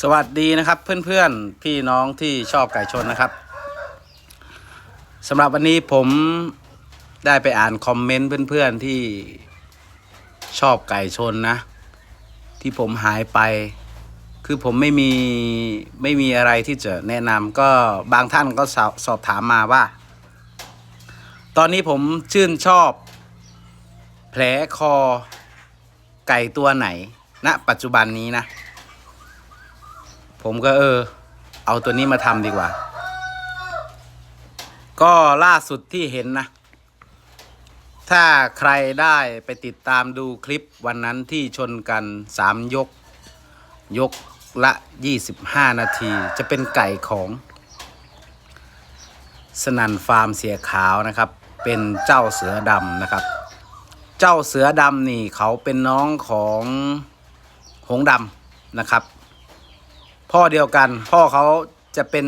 สวัสดีนะครับเพื่อนๆพี่น้องที่ชอบไก่ชนนะครับสำหรับวันนี้ผมได้ไปอ่านคอมเมนต์เพื่อนๆที่ชอบไก่ชนนะ ที่ผมหายไป คือผมไม่มีไม่มีอะไรที่จะแนะนำก็บางท่านก็สอบสอบถามมาว่า ตอนนี้ผมชื่นชอบ แผลคอไก่ตัวไหนณนะปัจจุบันนี้นะ ผมก็เออ เอาตัวนี้มาทำดีกว่า ก็ล่าสุดที่เห็นนะ ถ้าใครได้ไปติดตามดูคลิปวันนั้นที่ชนกันสามยก ยกละ 25 นาที จะเป็นไก่ของ สนันฟาร์มเสียขาวนะครับ เป็นเจ้าเสือดำนะครับ เจ้าเสือดำนี่เขาเป็นน้องของหงส์ดำนะครับ พ่อเดียวกัน พ่อเขาจะเป็น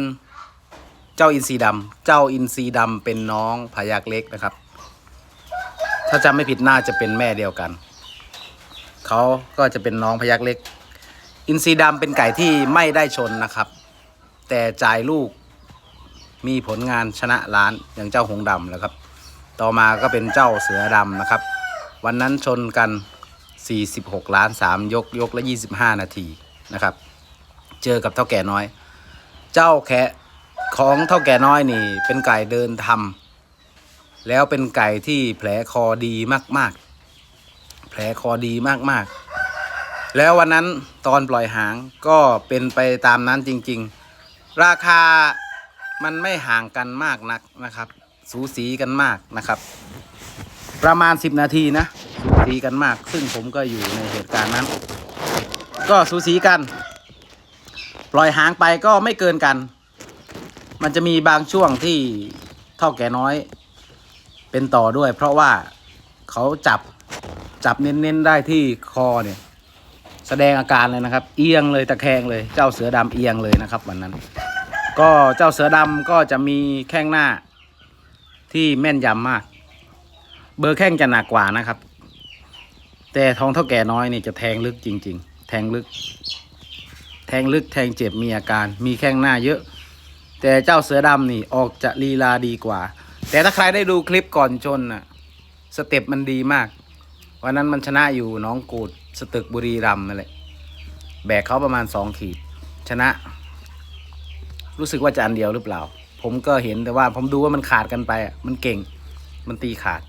เจ้าอินทรีดำเจ้าอินทรีดำเป็นน้องพยักเล็กนะครับ ถ้าจำไม่ผิดน่าจะเป็นแม่เดียวกัน เขาก็จะเป็นน้องพยักเล็ก อินทรีดำเป็นไก่ที่ไม่ได้ชนนะครับ แต่จ่ายลูกมีผลงานชนะล้านอย่างเจ้าหงส์ดำแล้วครับ ต่อมาก็เป็นเจ้าเสือดำนะครับ วันนั้นชนกัน 46 ล้าน 3 ยกยกละ 25 นาทีนะครับ เจอกับเท่าแก่น้อย เจ้าแคะของเท่าแก่น้อยนี่ เป็นไก่เดินทำแล้วเป็นไก่ที่แผลคอดีมาก ๆ แผลคอดีมากๆ แล้ววันนั้นตอนปล่อยหางก็เป็นไปตามนั้นจริง ๆ ราคามันไม่ห่างกันมากนักนะครับ สูสีกันมากนะครับ ประมาณ 10 นาทีนะสูสีกันมาก ซึ่งผมก็อยู่ในเหตุการณ์นั้น ก็สูสีกัน ปล่อยหางไปก็ไม่เกินกัน มันจะมีบางช่วงที่เท่าแก่น้อย เป็นต่อด้วย เพราะว่าเขาจับจับเน้นๆได้ที่คอเนี่ย แสดงอาการเลยนะครับ เอียงเลยตะแคงเลย เจ้าเสือดำเอียงเลยนะครับวันนั้น ก็เจ้าเสือดำก็จะมีแข้งหน้าที่แม่นยำมาก เบอร์แข้งจะหนักกว่านะครับ แต่ท้องเท่าแก่น้อยเนี่ยจะแทงลึกจริง ๆ แทงลึก แทงลึกแทงเจ็บมีอาการ มีแข้งหน้าเยอะ แต่เจ้าเสือดำนี่ออกจะลีลาดีกว่า แต่ถ้าใครได้ดูคลิปก่อนชนน่ะสเต็ปมันดีมากวันนั้นมันชนะอยู่น้องกูดสตึกบุรีรัมนั่นแหละแบกเขาประมาณสองขีด ชนะ รู้สึกว่าจะอันเดียวหรือเปล่า ผมก็เห็นแต่ว่าผมดูว่ามันขาดกันไปอะมันเก่ง มันตีขาด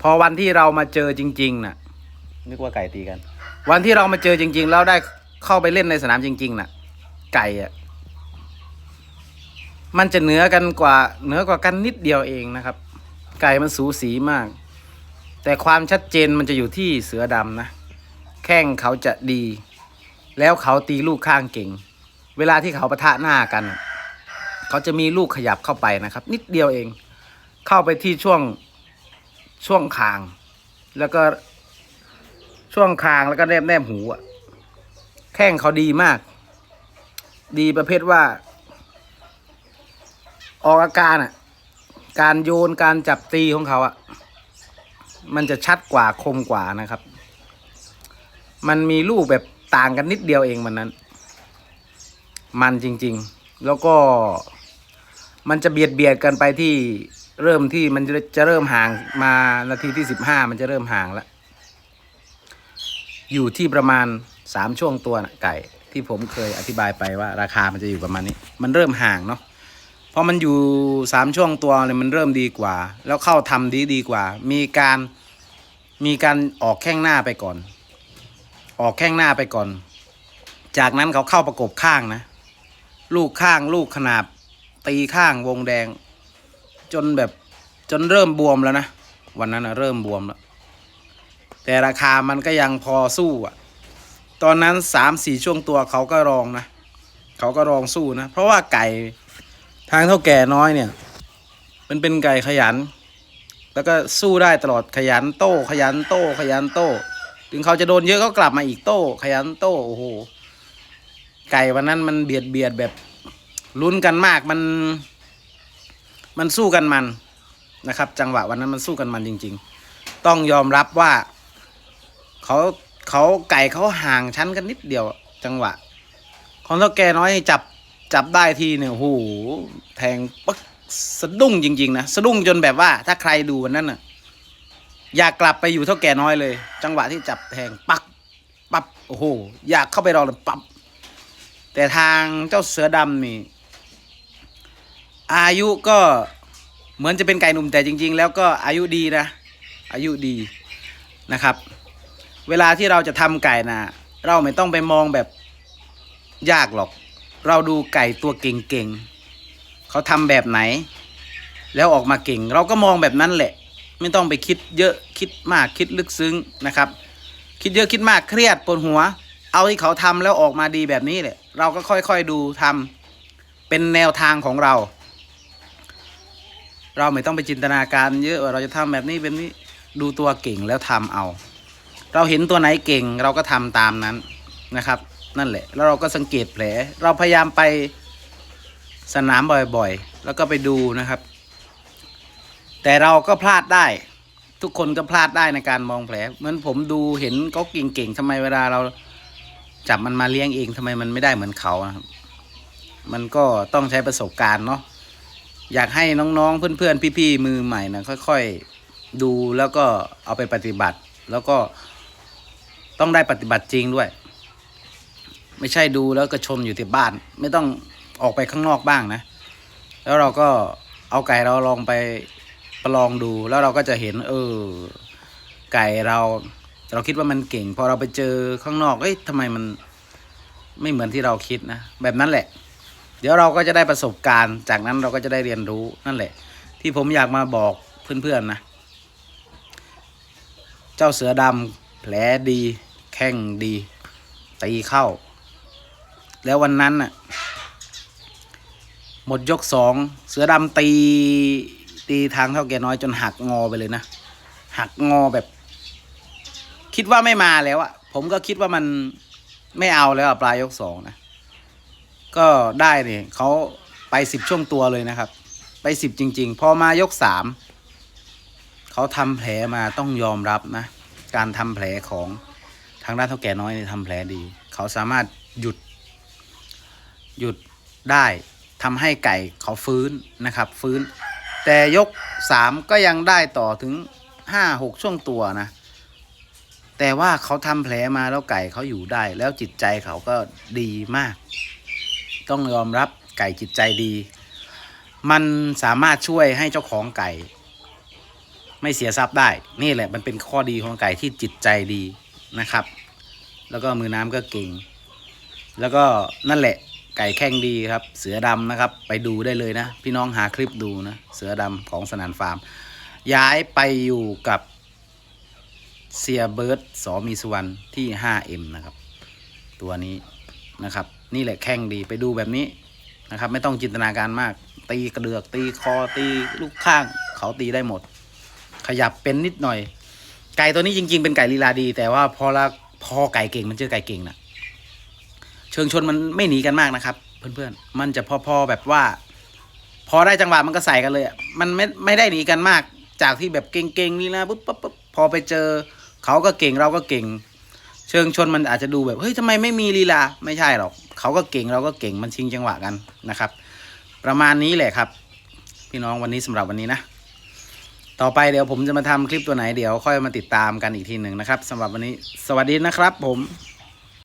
พอวันที่เรามาเจอจริง ๆน่ะนึกว่าไก่ตีกัน วันที่เรามาเจอจริง ๆ แล้วได้ เข้าไปเล่นในสนามจริง ๆ น่ะ ไก่อะมันจะเหนือกันกว่าเหนือกว่ากันนิดเดียวเองนะครับ ไก่มันสูสีมาก แต่ความชัดเจนมันจะอยู่ที่เสือดำนะแข้งเขาจะดี แล้วเขาตีลูกข้างเก่ง เวลาที่เขาปะทะหน้ากัน เขาจะมีลูกขยับเข้าไปนะครับ นิดเดียวเอง เข้าไปที่ช่วงช่วงคาง แล้วก็ช่วงคางแล้วก็แนบแนบหูอะ แข้งเขาดีมาก ดีประเภทว่า ออกอาการอะ การโยนการจับตีของเขาอะ มันจะชัดกว่าคมกว่านะครับ มันมีลูกแบบต่างกันนิดเดียวเองมันนั้น มันจริง ๆ แล้วก็มันจะเบียดเบียดกันไปที่เริ่มที่มันจะจะเริ่มห่างมานาทีที่สิบห้ามันจะเริ่มห่างแล้ว อยู่ที่ประมาณ สามช่วงตัวนะไก่ที่ผมเคยอธิบายไปว่า ราคามันจะอยู่ประมาณนี้ มันเริ่มห่างเนาะพอมันอยู่สามช่วงตัวเลยมันเริ่มดีกว่า แล้วเข้าทำดีดีกว่า มีการมีการออกแข้งหน้าไปก่อน ออกแข้งหน้าไปก่อน จากนั้นเขาเข้าประกบข้างนะ ลูกข้างลูกขนาบ ตีข้างวงแดง จนแบบจนเริ่มบวมแล้วนะ วันนั้นนะเริ่มบวมแล้ว แต่ราคามันก็ยังพอสู้อะ ตอนนั้นสามสี่ช่วงตัวเขาก็รองนะเขาก็รองสู้นะ เพราะว่าไก่ทางเท่าแก่น้อยเนี่ย มันเป็นไก่ขยัน แล้วก็สู้ได้ตลอดขยันโต้ขยันโต้ขยันโต้ ถึงเขาจะโดนเยอะก็กลับมาอีกโต้ ขยันโต้โอ้โหไก่วันนั้นมันเบียดเบียดแบบลุ้นกันมากมัน มันสู้กันมันนะครับ จังหวะวันนั้นมันสู้กันมันจริง ๆ ต้องยอมรับว่าเขา เขาไก่เขาห่างชั้นกันนิดเดียวจังหวะ ของเท่าแกน้อยจับจับได้ทีเนี่ยโอ้โหแทงปึ๊กสะดุ้งจริง ๆ นะสะดุ้งจนแบบว่า ถ้าใครดูวันนั้นน่ะ อยากกลับไปอยู่เท่าแก่น้อยเลย จังหวะที่จับแทงปักปับโอ้โหอยากเข้าไปรอเลยปับแต่ทางเจ้าเสือดำนี่ อายุก็เหมือนจะเป็นไก่หนุ่มแต่จริง ๆ แล้วก็อายุดีนะ อายุดีนะครับ เวลาที่เราจะทำไก่นะเราไม่ต้องไปมองแบบยากหรอก เราดูไก่ตัวเก่งๆเขาทำแบบไหน แล้วออกมาเก่ง เราก็มองแบบนั้นแหละ ไม่ต้องไปคิดเยอะคิดมากคิดลึกซึ้งนะครับ คิดเยอะคิดมากเครียดปวดหัว เอาที่เขาทำแล้วออกมาดีแบบนี้แหละ เราก็ค่อยๆดูทำเป็นแนวทางของเรา เราไม่ต้องไปจินตนาการเยอะว่าเราจะทำแบบนี้แบบนี้ดูตัวเก่งแล้วทำเอา เราเห็นตัวไหนเก่งเราก็ทำตามนั้นนะครับ นั่นแหละ แล้วเราก็สังเกตแผล เราพยายามไปสนามบ่อยๆ แล้วก็ไปดูนะครับ แต่เราก็พลาดได้ ทุกคนก็พลาดได้ในการมองแผล เหมือนผมดูเห็นเขาเก่งๆทำไมเวลาเราจับมันมาเลี้ยงเองทำไมมันไม่ได้เหมือนเขานะครับ มันก็ต้องใช้ประสบการณ์เนาะอยากให้น้องๆ เพื่อนๆ พี่ๆ มือใหม่นะค่อย ๆ ดูแล้วก็เอาไปปฏิบัติ แล้วก็ ต้องได้ปฏิบัติจริงด้วย ไม่ใช่ดูแล้วก็ชมอยู่ที่บ้าน ไม่ต้องออกไปข้างนอกบ้างนะ แล้วเราก็เอาไก่เราลองไปประลองดู แล้วเราก็จะเห็น เออ ไก่เรา เราคิดว่ามันเก่ง พอเราไปเจอข้างนอกเอ้ยทำไมมันไม่เหมือนที่เราคิดนะ แบบนั้นแหละ เดี๋ยวเราก็จะได้ประสบการณ์ จากนั้นเราก็จะได้เรียนรู้นั่นแหละ ที่ผมอยากมาบอกเพื่อนๆนะเจ้าเสือดำแผลดี แข้งดีตีเข้า แล้ววันนั้นน่ะ หมดยกสอง เสือดำตี ตีทางเท่าแก่น้อยจนหักงอไปเลยนะ หักงอแบบ คิดว่าไม่มาแล้วอะผมก็คิดว่ามันไม่เอาแล้วปลายยกสองนะ ก็ได้เนี่ยเขาไปสิบช่วงตัวเลยนะครับ ไปสิบจริง ๆ พอมายกสามเขาทำแผลมาต้องยอมรับนะ การทำแผลของ ทางด้านเท่าแก่น้อยเนี่ยทำแผลดี เขาสามารถหยุด หยุดได้ทำให้ไก่เขาฟื้นนะครับ ฟื้น แต่ยกสามก็ยังได้ต่อถึงห้าหกช่วงตัวนะ แต่ว่าเขาทำแผลมาแล้วไก่เขาอยู่ได้ แล้วจิตใจเขาก็ดีมาก ต้องยอมรับไก่จิตใจดี มันสามารถช่วยให้เจ้าของไก่ ไม่เสียทรัพย์ได้ นี่แหละมันเป็นข้อดีของไก่ที่จิตใจดี นะครับ แล้วก็มือน้ำก็เก่ง แล้วก็นั่นแหละไก่แข้งดีครับ เสือดำนะครับ ไปดูได้เลยนะ พี่น้องหาคลิปดูนะ เสือดำของสนานฟาร์ม ย้ายไปอยู่กับเซียเบิร์ดสอมีสุวรรณที่ 5M นะครับ ตัวนี้นะครับ นี่แหละแข้งดีไปดูแบบนี้นะครับ ไม่ต้องจินตนาการมาก ตีกระเดือกตีคอตีลูกข้าง เขาตีได้หมด ขยับเป็นนิดหน่อย ไก่ตัวนี้จริง ๆ เป็นไก่ลีลาดี แต่ว่าพอละพอไก่เก่งมันเจอไก่เก่งนะเชิงชนมันไม่หนีกันมากนะครับ เพื่อนๆ มันจะพอๆแบบว่า พอได้จังหวะมันก็ใส่กันเลยมันไม่ไม่ได้หนีกันมาก จากที่แบบเก่งๆนี่นะปุ๊บปุ๊บปุ๊บพอไปเจอเขาก็เก่งเราก็เก่ง เชิงชนมันอาจจะดูแบบเฮ้ยทำไมไม่มีลีลาไม่ใช่หรอกเขาก็เก่งเราก็เก่งมันชิงจังหวะกันนะครับ ประมาณนี้แหละครับ พี่น้องวันนี้สำหรับวันนี้นะ ต่อไปเดี๋ยวผมจะมาทำคลิปตัวไหนเดี๋ยวค่อยมาติดตามกันอีกทีหนึ่งนะครับสำหรับวันนี้สวัสดีนะครับผม